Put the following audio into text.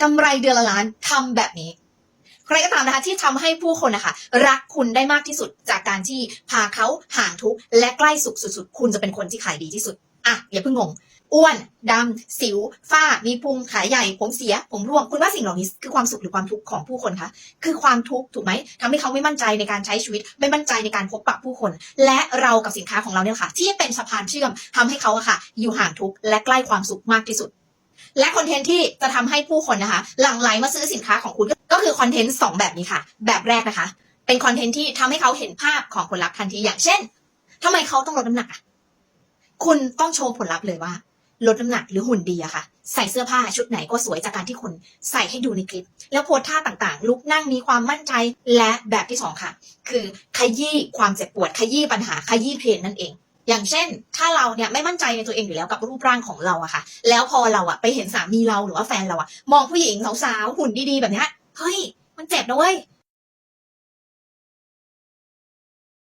กำไรเดือนละล้านทำแบบนี้ ใครก็ตามนะคะที่ทำให้ผู้คนนะคะรักคุณได้มากที่สุดจากการที่พาเขาห่างทุกข์และใกล้สุขสุดๆ คุณจะเป็นคนที่ขายดีที่สุดอะอย่าเพิ่งงงอ้วนดำ สิว ฝ้า มีพุง ขายใหญ่ ผมเสีย ผมร่วง คุณว่าสิ่งเหล่านี้คือความสุขหรือความทุกข์ของผู้คนคะ คือความทุกข์ถูกไหมทำให้เขาไม่มั่นใจในการใช้ชีวิต ไม่มั่นใจในการพบปะผู้คน และเรากับสินค้าของเราเนี่ยค่ะ ที่เป็นสะพานเชื่อมทำให้เขาอะค่ะ อยู่ห่างทุกข์และใกล้ความสุขมากที่สุด และคอนเทนต์ที่จะทำให้ผู้คนนะคะ หลั่งไหลมาซื้อสินค้าของคุณก็คือคอนเทนต์สองแบบนี้ค่ะ แบบแรกนะคะ เป็นคอนเทนต์ที่ทำให้เขาเห็นภาพของผลลัพธ์ทันทีอย่างเช่นทำไมเขาต้องลดน้ำหนักอะคุณต้องโชว์ผลลัพธ์เลยว่า ลดน้ำหนักหรือหุ่นดีอะค่ะ ใส่เสื้อผ้าชุดไหนก็สวยจากการที่คุณใส่ให้ดูในคลิป แล้วโพสท่าต่างๆ ลุกนั่งมีความมั่นใจและแบบที่สองค่ะ คือขยี้ความเจ็บปวดขยี้ปัญหาขยี้เพนนั่นเอง อย่างเช่น ถ้าเราเนี่ยไม่มั่นใจในตัวเองอยู่แล้วกับรูปร่างของเราอะค่ะ แล้วพอเราอะไปเห็นสามีเราหรือว่าแฟนเราอะมองผู้หญิงสาวๆหุ่นดีๆแบบนี้เฮ้ยมันเจ็บนะเว้ย